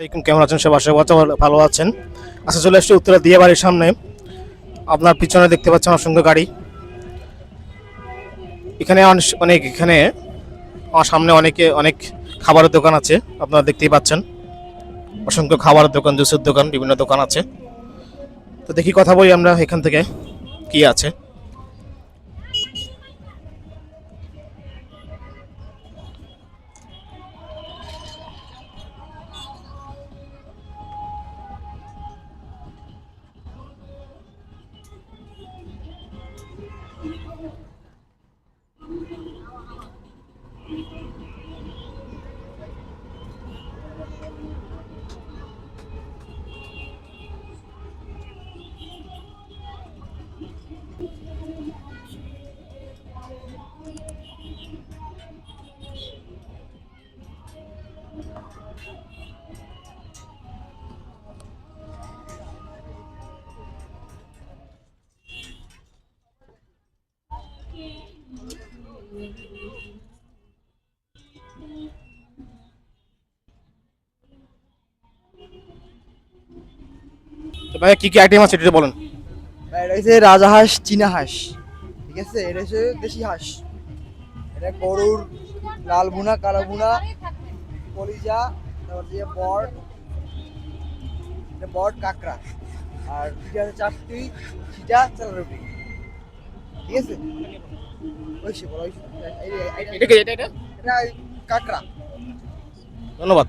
কেমন আছেন সব? আশা করছি ভালো- আছেন। আচ্ছা চলে আসছি উত্তরা দিয়ে বাড়ির সামনে। আপনার পিছনে দেখতে পাচ্ছেন অসংখ্য গাড়ি। এখানে অনেক, এখানে আমার সামনে অনেকে, অনেক খাবারের দোকান আছে, আপনারা দেখতেই পাচ্ছেন। অসংখ্য খাবারের দোকান, জুসের দোকান, বিভিন্ন দোকান আছে। তো দেখি কথা বলি আমরা এখান থেকে, কি আছে। ভাই কি কি আইটেম আছে এটা বলেন। এটা হচ্ছে রাজা হাঁস, চীনা হাঁস, ঠিক আছে? এটা হচ্ছে দেশি হাঁস। এটা গরুর লাল বুনা কালো বুনা কলিজা তারপর দিয়ে বট বট কাঁকড়া। আর দুইটা আছে চারটি সিটা চাল রুটি ঠিক আছে? ওই সে বলো এটা কাঁকড়া। ধন্যবাদ।